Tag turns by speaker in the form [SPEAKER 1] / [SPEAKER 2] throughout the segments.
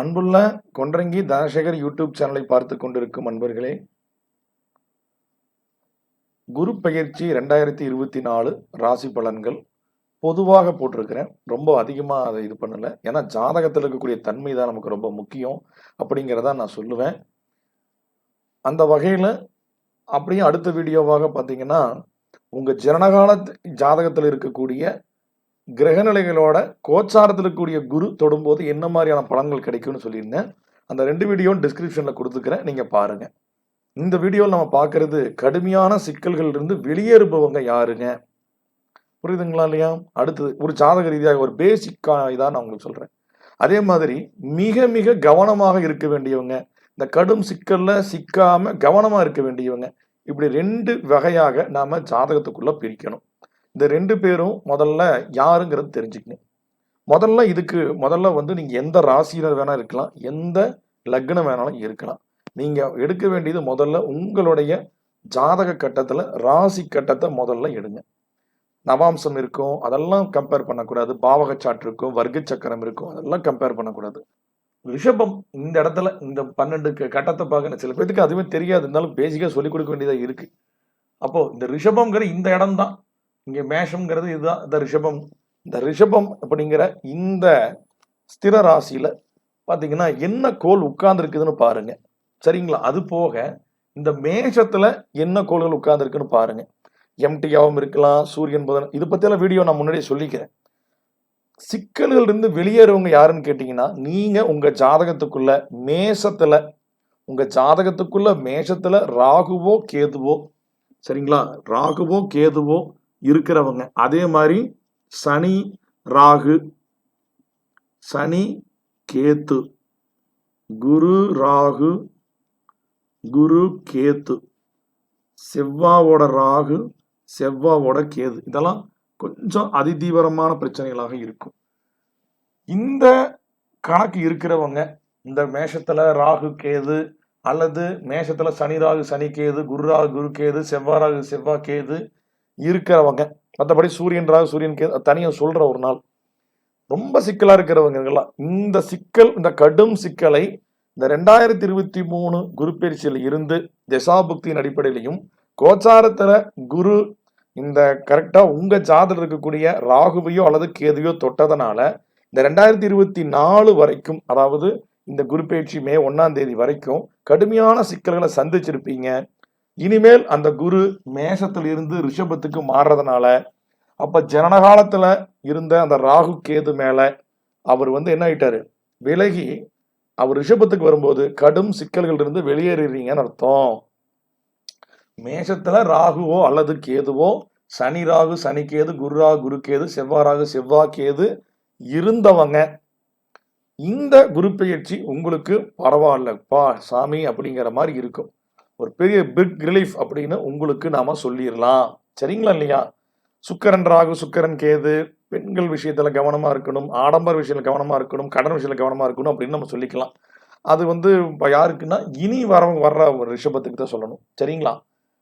[SPEAKER 1] அன்புள்ள கொன்றங்கி தனசேகர் யூடியூப் சேனலை பார்த்து கொண்டிருக்கும் அன்பர்களே குரு பயிற்சி ரெண்டாயிரத்தி இருபத்தி நாலு ராசி பலன்கள் பொதுவாக போட்டிருக்கிறேன். ரொம்ப அதிகமாக அதை இது பண்ணலை. ஏன்னா ஜாதகத்தில் இருக்கக்கூடிய தன்மை தான் நமக்கு ரொம்ப முக்கியம் அப்படிங்கிறத நான் சொல்லுவேன். அந்த வகையில் அப்படியே அடுத்த வீடியோவாக பார்த்தீங்கன்னா உங்கள் ஜனகால ஜாதகத்தில் இருக்கக்கூடிய கிரகநிலைகளோட கோச்சாரத்தில் இருக்கக்கூடிய குரு தொடும்போது என்ன மாதிரியான பலன்கள் கிடைக்கும்னு சொல்லியிருந்தேன். அந்த ரெண்டு வீடியோவும் டிஸ்கிரிப்ஷனில் கொடுத்துக்கிறேன் நீங்கள் பாருங்கள் இந்த வீடியோவில் நம்ம பார்க்கறது கடுமையான சிக்கல்கள் இருந்து வெளியேறுபவங்க யாருங்க? புரியுதுங்களா இல்லையா? அடுத்தது ஒரு ஜாதக ரீதியாக ஒரு பேசிக்கான இதாக நான் உங்களுக்கு சொல்கிறேன் அதே மாதிரி மிக மிக கவனமாக இருக்க வேண்டியவங்க இந்த கடும் சிக்கலில் சிக்காமல் கவனமாக இருக்க வேண்டியவங்க இப்படி ரெண்டு வகையாக நாம் ஜாதகத்துக்குள்ளே பிரிக்கணும். இந்த ரெண்டு பேரும் முதல்ல யாருங்கிறது தெரிஞ்சுக்கணும். முதல்ல இதுக்கு முதல்ல வந்து நீங்கள் எந்த ராசியில் வேணால் இருக்கலாம் எந்த லக்னம் வேணாலும் இருக்கலாம். நீங்கள் எடுக்க வேண்டியது முதல்ல உங்களுடைய ஜாதக கட்டத்தில் ராசி கட்டத்தை முதல்ல எடுங்க. நவாம்சம் இருக்கும் அதெல்லாம் கம்பேர் பண்ணக்கூடாது. பாவக இருக்கும் வர்க்க சக்கரம் இருக்கும் அதெல்லாம் கம்பேர் பண்ணக்கூடாது. ரிஷபம் இந்த இடத்துல இந்த பன்னெண்டு கட்டத்தை பார்க்கணும். சில பேர்த்துக்கு அதுவுமே தெரியாது. இருந்தாலும் பேசிக்காக சொல்லிக் கொடுக்க வேண்டியதாக இருக்குது அப்போது இந்த ரிஷபங்கிற இந்த இடம் தான் இங்கே மேஷம்ங்கிறது இதுதான் இந்த ரிஷபம். இந்த ரிஷபம் அப்படிங்கிற இந்த ஸ்திர ராசியில் பார்த்தீங்கன்னா என்ன கோல் உட்கார்ந்துருக்குதுன்னு பாருங்க. சரிங்களா? அது போக இந்த மேஷத்தில் என்ன கோள்கள் உட்கார்ந்துருக்குன்னு பாருங்க. எம்டியாவும் இருக்கலாம் சூரியன் புதன். இதை பற்றியெல்லாம் வீடியோ நான் முன்னாடியே சொல்லிக்கிறேன். சிக்கல்கள் இருந்து வெளியேறவங்க யாருன்னு கேட்டிங்கன்னா நீங்கள் உங்கள் ஜாதகத்துக்குள்ள மேஷத்தில் உங்கள் ஜாதகத்துக்குள்ள மேஷத்தில் ராகுவோ கேதுவோ சரிங்களா? ராகுவோ கேதுவோ இருக்கிறவங்க. அதே மாதிரி சனி ராகு சனி கேத்து. குரு ராகு குரு கேத்து. செவ்வாவோட ராகு செவ்வாவோட கேது. இதெல்லாம் கொஞ்சம் அதிதீவிரமான பிரச்சனைகளாக இருக்கும். இந்த கணக்கு இருக்கிறவங்க இந்த மேஷத்துல ராகு கேது அல்லது மேஷத்துல சனி ராகு சனி கேது குரு ராகு குரு கேது செவ்வாய் ராகு செவ்வாய் கேது இருக்கிறவங்க. மற்றபடி சூரியன் ராகு சூரியன் கேது அது ஒரு நாள். ரொம்ப சிக்கலாக இருக்கிறவங்கலாம் இந்த சிக்கல் இந்த கடும் சிக்கலை இந்த ரெண்டாயிரத்தி இருபத்தி மூணு குரு பயிற்சியில் இருந்து தசாபுக்தியின் அடிப்படையிலையும் கோச்சாரத்தில் குரு இந்த கரெக்டாக உங்கள் ஜாதகம் இருக்கக்கூடிய ராகுவையோ அல்லது கேதுவையோ தொட்டதனால இந்த ரெண்டாயிரத்தி இருபத்தி நாலு வரைக்கும் அதாவது இந்த குரு பயிற்சி மே ஒன்றாம் தேதி வரைக்கும் கடுமையான சிக்கல்களை சந்திச்சிருப்பீங்க. இனிமேல் அந்த குரு மேசத்தில் இருந்து ரிஷபத்துக்கு மாறுறதுனால அப்ப ஜனனகாலத்துல இருந்த அந்த ராகு கேது மேல அவர் வந்து என்ன ஆயிட்டாரு? விலகி அவர் ரிஷபத்துக்கு வரும்போது கடும் சிக்கல்கள் இருந்து வெளியேறீங்கன்னு அர்த்தம். மேஷத்துல ராகுவோ அல்லது கேதுவோ சனி ராகு சனி கேது குரு ராகு குரு கேது செவ்வாய் ராகு செவ்வாய் கேது இருந்தவங்க இந்த குரு பெயர்ச்சி உங்களுக்கு பரவாயில்லப்பா சாமி அப்படிங்கிற மாதிரி இருக்கும். ஒரு பெரிய பிக் ரிலீஃப் அப்படின்னு உங்களுக்கு நாம சொல்லிடலாம் சரிங்களா இல்லையா? சுக்கரன் ராகு சுக்கரன் கேது பெண்கள் விஷயத்துல கவனமா இருக்கணும் ஆடம்பர விஷயத்துல கவனமா இருக்கணும் கடன் விஷயத்துல கவனமா இருக்கணும் அப்படின்னு நம்ம சொல்லிக்கலாம். அது வந்து இப்போ யாருக்குன்னா இனி வரவங்க வர்ற ஒரு ரிஷபத்துக்கு தான் சொல்லணும். சரிங்களா?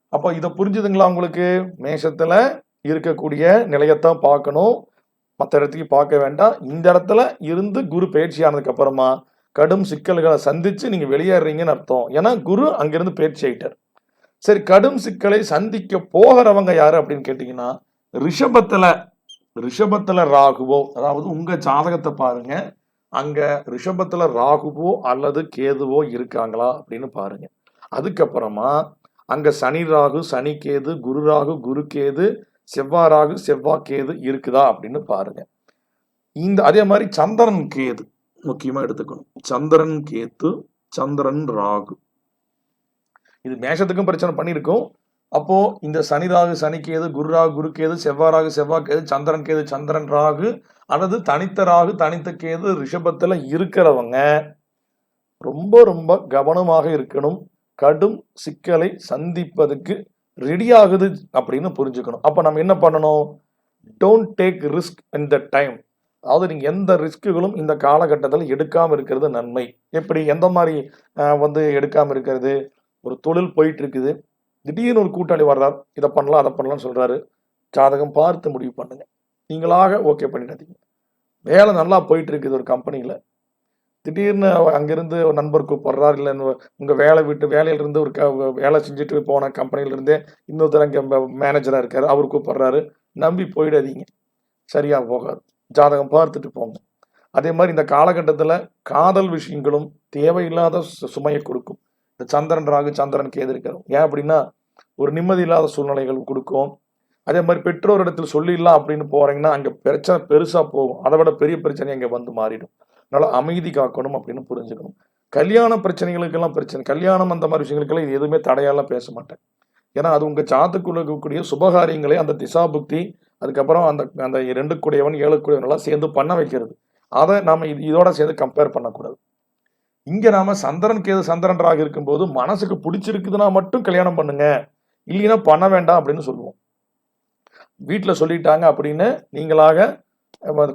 [SPEAKER 1] அப்போ இதை புரிஞ்சுதுங்களா உங்களுக்கு? மேஷத்துல இருக்கக்கூடிய நிலையத்தான் பார்க்கணும். மற்ற இடத்துக்கு பார்க்க வேண்டாம். இந்த இடத்துல இருந்து குரு பயிற்சி ஆனதுக்கு அப்புறமா கடும் சிக்கல்களை சந்தித்து நீங்கள் வெளியேறீங்கன்னு அர்த்தம். ஏன்னா குரு அங்கேருந்து பயிற்சி ஆகிட்டார் சரி கடும் சிக்கலை சந்திக்க போகிறவங்க யார் அப்படின்னு கேட்டிங்கன்னா ரிஷபத்தில் ரிஷபத்தில் ராகுவோ அதாவது உங்கள் ஜாதகத்தை பாருங்க. அங்கே ரிஷபத்தில் ராகுவோ அல்லது கேதுவோ இருக்காங்களா அப்படின்னு பாருங்க. அதுக்கப்புறமா அங்கே சனி ராகு சனி கேது குரு ராகு குரு கேது செவ்வாய் ராகு செவ்வாய் கேது இருக்குதா அப்படின்னு பாருங்கள் இந்த அதே மாதிரி சந்திரன் கேது. முக்கியமா எடுத்துக்கணும். சந்திரன் கேத்து சந்திரன் ராகு. இது மேஷத்துக்கும் பிரச்சனை பண்ணியிருக்கோம். அப்போ இந்த சனி ராகு சனி கேது குரு ராகு குரு கேது செவ்வாய் ராகு செவ்வாய் கேது சந்திரன் கேது சந்திரன் ராகு அல்லது தனித்த ராகு தனித்த கேது ரிஷபத்துல இருக்கிறவங்க ரொம்ப ரொம்ப கவனமாக இருக்கணும். கடும் சிக்கலை சந்திப்பதுக்கு ரெடி ஆகுது அப்படின்னு புரிஞ்சுக்கணும். அப்ப நம்ம என்ன பண்ணணும்? Don't take risk in the time அதாவது நீங்கள் எந்த ரிஸ்க்குகளும் இந்த காலகட்டத்தில் எடுக்காமல் இருக்கிறது நன்மை. எப்படி? எந்த மாதிரி வந்து எடுக்காமல் இருக்கிறது? ஒரு தொழில் போயிட்டு இருக்குது திடீர்னு ஒரு கூட்டாளி வர்றார். இதை பண்ணலாம் அதை பண்ணலாம்னு சொல்கிறாரு ஜாதகம் பார்த்து முடிவு பண்ணுங்க. நீங்களாக ஓகே பண்ணிடாதீங்க. வேலை நல்லா போயிட்டு இருக்குது ஒரு கம்பெனியில். திடீர்னு அங்கேருந்து ஒரு நண்பர் கூப்பிட்றாரு. இல்லை உங்கள் வேலை விட்டு வேலையிலிருந்து ஒரு க- வேலை செஞ்சுட்டு போன கம்பெனியிலேருந்தே இன்னொருத்தர் அங்கே மேனேஜராக இருக்கார். அவர் கூப்பிட்றாரு. நம்பி போயிடாதீங்க. சரியாக போகாது. ஜாதகம் பார்த்துட்டு போங்க. அதே மாதிரி இந்த காலகட்டத்தில் காதல் விஷயங்களும் தேவையில்லாத சு- சுமையை கொடுக்கும். இந்த சந்திரன் ராகு சந்திரன் கேது இருக்கிறோம் ஏன் அப்படின்னா ஒரு நிம்மதி இல்லாத சூழ்நிலைகள் கொடுக்கும். அதே மாதிரி பெற்றோர் இடத்துல சொல்லிடலாம் அப்படின்னு போறீங்கன்னா அங்கே பிரச்சனை பெருசாக போகும். அதை விட பெரிய பிரச்சனை அங்கே வந்து மாறிடும். அதனால அமைதி காக்கணும் அப்படின்னு புரிஞ்சுக்கணும். கல்யாண பிரச்சனைகளுக்கெல்லாம் பிரச்சனை. கல்யாணம் அந்த மாதிரி விஷயங்களுக்கெல்லாம் இது எதுவுமே தடையாலாம் பேச மாட்டேன். ஏன்னா அது உங்கள் ஜாத்துக்குள்ள இருக்கக்கூடிய சுபகாரியங்களை அந்த திசாபுக்தி அதுக்கப்புறம் அந்த அந்த ரெண்டு கூடியவன் ஏழு கூடியவன் எல்லாம் சேர்ந்து பண்ண வைக்கிறது. அதை நாம் இது இதோட சேர்ந்து கம்பேர் பண்ணக்கூடாது. இங்கே நாம் சந்திரன் கேது சந்திரன்றாக இருக்கும்போது மனசுக்கு பிடிச்சிருக்குதுன்னா மட்டும் கல்யாணம் பண்ணுங்க. இல்லைன்னா பண்ண வேண்டாம் அப்படின்னு சொல்லுவோம். வீட்டில் சொல்லிட்டாங்க அப்படின்னு நீங்களாக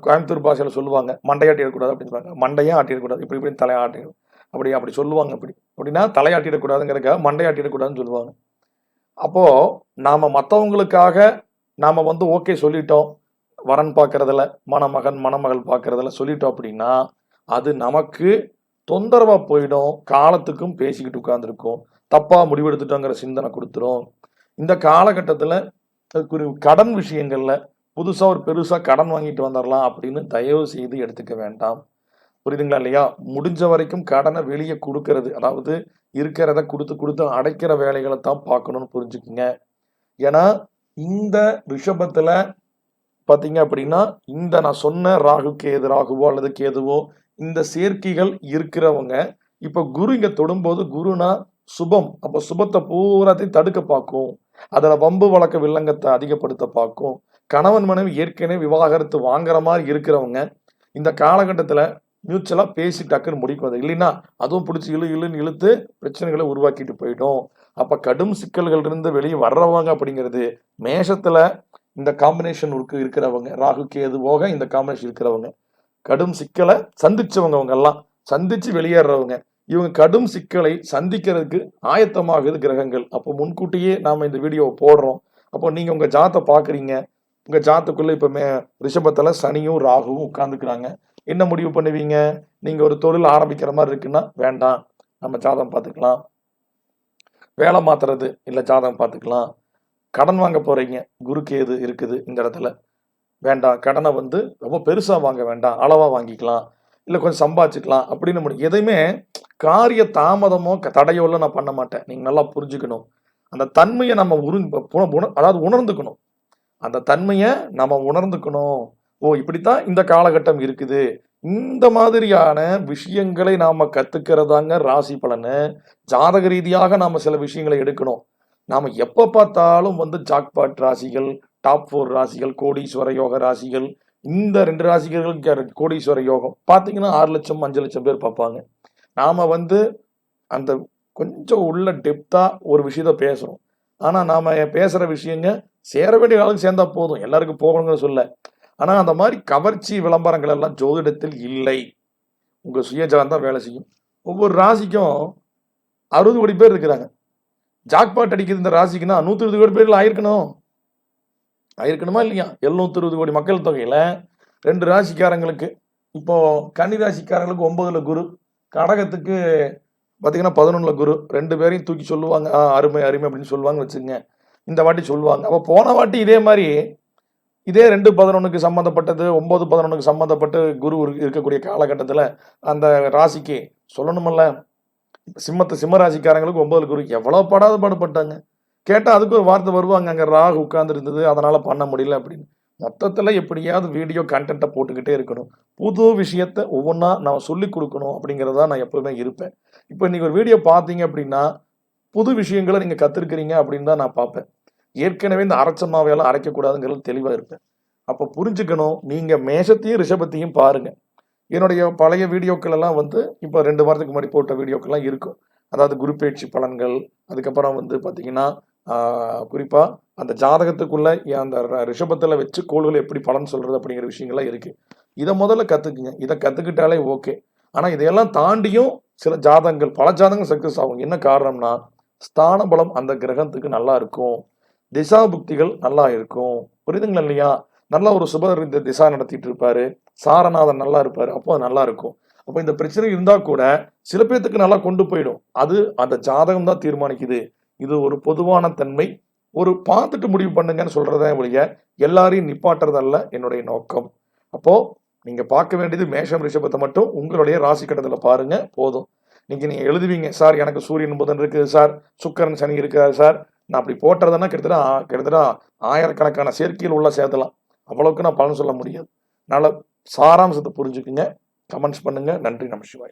[SPEAKER 1] கோயம்புத்தூர் பாஷையில் சொல்லுவாங்க. மண்டையாட்டிடக்கூடாது அப்படின்னு சொல்லுவாங்க ஆட்டிடக்கூடாது. இப்படி இப்படி தலையாட்டி அப்படி அப்படி சொல்லுவாங்க அப்படி. அப்படின்னா தலையாட்டிடக்கூடாதுங்கிறதுக்காக மண்டையாட்டிடக்கூடாதுன்னு சொல்லுவாங்க. அப்போது நாம் மற்றவங்களுக்காக நாம் வந்து ஓகே சொல்லிட்டோம். வரன் பார்க்கறதுல மணமகன் மணமகள் பார்க்குறதில்ல சொல்லிட்டோம் அப்படின்னா அது நமக்கு தொந்தரவாக போயிடும். காலத்துக்கும் பேசிக்கிட்டு உட்காந்துருக்கும் தப்பாக முடிவெடுத்துட்டோங்கிற சிந்தனை கொடுத்துரும். இந்த காலகட்டத்தில் கடன் விஷயங்களில் புதுசாக ஒரு பெருசாக கடன் வாங்கிட்டு வந்துடலாம் அப்படின்னு தயவு செய்து எடுத்துக்க வேண்டாம். புரியுதுங்களா இல்லையா? முடிஞ்ச வரைக்கும் கடனை வெளியே கொடுக்கறது அதாவது இருக்கிறத கொடுத்து கொடுத்து அடைக்கிற வேலைகளை தான் பார்க்கணும்னு புரிஞ்சுக்குங்க. ஏன்னா இந்த ரிஷபத்துல பாத்தீங்க அப்படின்னா இந்த நான் சொன்ன ராகு கேது ராகுவோ அல்லது கேதுவோ இந்த சேர்க்கைகள் இருக்கிறவங்க இப்ப குரு இங்க தொடும்போது குருனா சுபம். அப்ப சுபத்தை பூராத்தையும் தடுக்க பார்க்கும். அதுல வம்பு வழக்க வில்லங்கத்தை அதிகப்படுத்த பார்க்கும். கணவன் மனைவி ஏற்கனவே விவாகரத்து வாங்குற மாதிரி இருக்கிறவங்க இந்த காலகட்டத்துல மியூச்சுவலா பேசி டக்குன்னு முடிக்கும் அது இல்லைன்னா அதுவும் பிடிச்சி இழு இழுன்னு இழுத்து பிரச்சனைகளை உருவாக்கிட்டு போயிடும். அப்போ கடும் சிக்கல்கள் இருந்து வெளியே வர்றவங்க அப்படிங்கிறது மேஷத்தில் இந்த காம்பினேஷன் இருக்கு இருக்கிறவங்க ராகு கேது போக இந்த காம்பினேஷன் இருக்கிறவங்க. கடும் சிக்கலை சந்திச்சவங்க அவங்க எல்லாம் சந்திச்சு வெளியேறவங்க. இவங்க கடும் சிக்கலை சந்திக்கிறதுக்கு ஆயத்தமாகுது கிரகங்கள். அப்போ முன்கூட்டியே நாம் இந்த வீடியோவை போடுறோம். அப்போ நீங்கள் உங்கள் ஜாத்தை பார்க்குறீங்க. உங்கள் ஜாத்துக்குள்ளே இப்போ மே ரிஷபத்தில் சனியும் ராகுவும் உட்காந்துக்கிறாங்க என்ன முடிவு பண்ணுவீங்க? நீங்கள் ஒரு தொழில் ஆரம்பிக்கிற மாதிரி இருக்குன்னா வேண்டாம். நம்ம ஜாதம் பார்த்துக்கலாம். வேலை மாத்துறது இல்லை ஜாதகம் பார்த்துக்கலாம். கடன் வாங்க போறீங்க. குருக்கு எது இருக்குது இந்த இடத்துல? வேண்டாம். கடனை வந்து ரொம்ப பெருசாக வாங்க வேண்டாம். அளவாக வாங்கிக்கலாம். இல்லை கொஞ்சம் சம்பாதிச்சுக்கலாம். அப்படின்னு முடியும். எதையுமே காரிய தாமதமோ தடையோலாம் நான் பண்ண மாட்டேன். நீங்கள் நல்லா புரிஞ்சுக்கணும். அந்த தன்மையை நம்ம உரு அதாவது உணர்ந்துக்கணும். அந்த தன்மையை நம்ம உணர்ந்துக்கணும். ஓ இப்படித்தான் இந்த காலகட்டம் இருக்குது. இந்த மாதிரியான விஷயங்களை நாம் கற்றுக்கிறதாங்க ராசி பலனு. ஜாதக ரீதியாக நாம் சில விஷயங்களை எடுக்கணும். நாம் எப்போ பார்த்தாலும் வந்து ஜாக்பாட் ராசிகள் டாப் ஃபோர் ராசிகள் கோடீஸ்வர யோக ராசிகள் இந்த ரெண்டு ராசிகளுக்கு கோடீஸ்வர யோகம். பார்த்தீங்கன்னா ஆறு லட்சம் அஞ்சு லட்சம் பேர் பார்ப்பாங்க. நாம் வந்து அந்த கொஞ்சம் உள்ள டெப்த்தாக ஒரு விஷயத்த பேசுகிறோம் ஆனால் நாம் பேசுகிற விஷயங்க சேர வேண்டிய ஆளுக்கு சேர்ந்தா போதும். எல்லாருக்கும் போகணுங்கிற சொல்ல. ஆனால் அந்த மாதிரி கவர்ச்சி விளம்பரங்கள் எல்லாம் ஜோதிடத்தில் இல்லை. உங்கள் சுயஜலம் தான் வேலை செய்யும். ஒவ்வொரு ராசிக்கும் அறுபது கோடி பேர் இருக்கிறாங்க. ஜாக்பாட் அடிக்கிறது இந்த ராசிக்குன்னா நூற்றி இருபது கோடி பேர்ல ஆயிருக்கணும். ஆயிருக்கணுமா இல்லையா? எழுநூத்தி இருபது கோடி மக்கள் தொகையில் ரெண்டு ராசிக்காரங்களுக்கு இப்போது கன்னி ராசிக்காரங்களுக்கு ஒன்பதில் குரு கடகத்துக்கு பார்த்தீங்கன்னா பதினொன்றில் குரு. ரெண்டு பேரையும் தூக்கி சொல்லுவாங்க. ஆ அருமை அருமை அப்படின்னு சொல்லுவாங்க வச்சுங்க இந்த வாட்டி சொல்லுவாங்க. அப்போ போன வாட்டி இதே மாதிரி இதே ரெண்டு பதினொன்றுக்கு சம்மந்தப்பட்டது ஒம்பது பதினொன்றுக்கு சம்மந்தப்பட்டு குரு இருக்கக்கூடிய காலகட்டத்தில் அந்த ராசிக்கு சொல்லணுமல்ல சிம்மத்து சிம்ம ராசிக்காரங்களுக்கு ஒன்பதுல குரு எவ்வளோ படாத பாடுபட்டாங்க. கேட்டால் அதுக்கு ஒரு வார்த்தை வருவாங்க அங்கே ராகு உட்காந்துருந்தது அதனால் பண்ண முடியல அப்படின்னு. மொத்தத்தில் எப்படியாவது வீடியோ கண்டென்ட்டை போட்டுக்கிட்டே இருக்கணும். புது விஷயத்த ஒவ்வொன்றா நான் சொல்லி கொடுக்கணும் அப்படிங்கிறதா நான் எப்போவுமே இருப்பேன். இப்போ இன்றைக்கி ஒரு வீடியோ பார்த்தீங்க அப்படின்னா புது விஷயங்களை நீங்கள் கற்றுருக்கிறீங்க அப்படின்னு தான் நான் பார்ப்பேன் ஏற்கனவே இந்த அரைச்ச மாவையெல்லாம் அரைக்கக்கூடாதுங்கிறது தெளிவாக இருப்பேன் அப்போ புரிஞ்சுக்கணும். நீங்கள் மேஷத்தையும் ரிஷபத்தையும் பாருங்க. என்னுடைய பழைய வீடியோக்கள் எல்லாம் வந்து இப்போ ரெண்டு வாரத்துக்கு முன்னாடி போட்ட வீடியோக்கள்லாம் இருக்கும். அதாவது குரு பயிற்சி பலன்கள் அதுக்கப்புறம் வந்து பார்த்தீங்கன்னா குறிப்பாக அந்த ஜாதகத்துக்குள்ளே அந்த ரிஷபத்தில் வச்சு கோள்களை எப்படி பலன் சொல்கிறது அப்படிங்கிற விஷயங்கள்லாம் இருக்குது இதை முதல்ல கற்றுக்குங்க இதை கற்றுக்கிட்டாலே ஓகே. ஆனால் இதையெல்லாம் தாண்டியும் சில ஜாதகங்கள் பல ஜாதகங்கள் சக்ஸஸ் ஆகும். என்ன காரணம்னா ஸ்தான பலம் அந்த கிரகத்துக்கு நல்லா இருக்கும். திசா புக்திகள் நல்லா இருக்கும். புரியுதுங்களா இல்லையா? நல்லா ஒரு சுபர் இந்த திசா நடத்திட்டு இருப்பாரு. சாரநாதன் நல்லா இருப்பாரு. அப்போ அது நல்லா இருக்கும். அப்போ இந்த பிரச்சனை இருந்தா கூட சில பேர்த்துக்கு நல்லா கொண்டு போயிடும். அது அந்த ஜாதகம் தான் தீர்மானிக்குது. இது ஒரு பொதுவான தன்மை. ஒரு பார்த்துட்டு முடிவு பண்ணுங்கன்னு சொல்றதே ஒழிய எல்லாரையும் நிப்பாட்டுறதல்ல என்னுடைய நோக்கம். அப்போ நீங்க பார்க்க வேண்டியது மேஷம் ரிஷபத்தை மட்டும் உங்களுடைய ராசி கட்டத்துல பாருங்க. போதும். நீங்க நீங்க எழுதுவீங்க சார் எனக்கு சூரியன் புதன் இருக்குது சார். சுக்கரன் சனி இருக்காது சார். நான் அப்படி போட்டுறதுன்னா கிட்டத்தட்ட கிட்டத்தட்ட ஆயிரக்கணக்கான சேர்க்கையில் உள்ள சேர்த்தலாம். அவ்வளவுக்கு நான் பலன் சொல்ல முடியாது. அதனால் சாராம்சத்தை புரிஞ்சுக்குங்க. கமெண்ட்ஸ் பண்ணுங்க. நன்றி. நம சிவாய்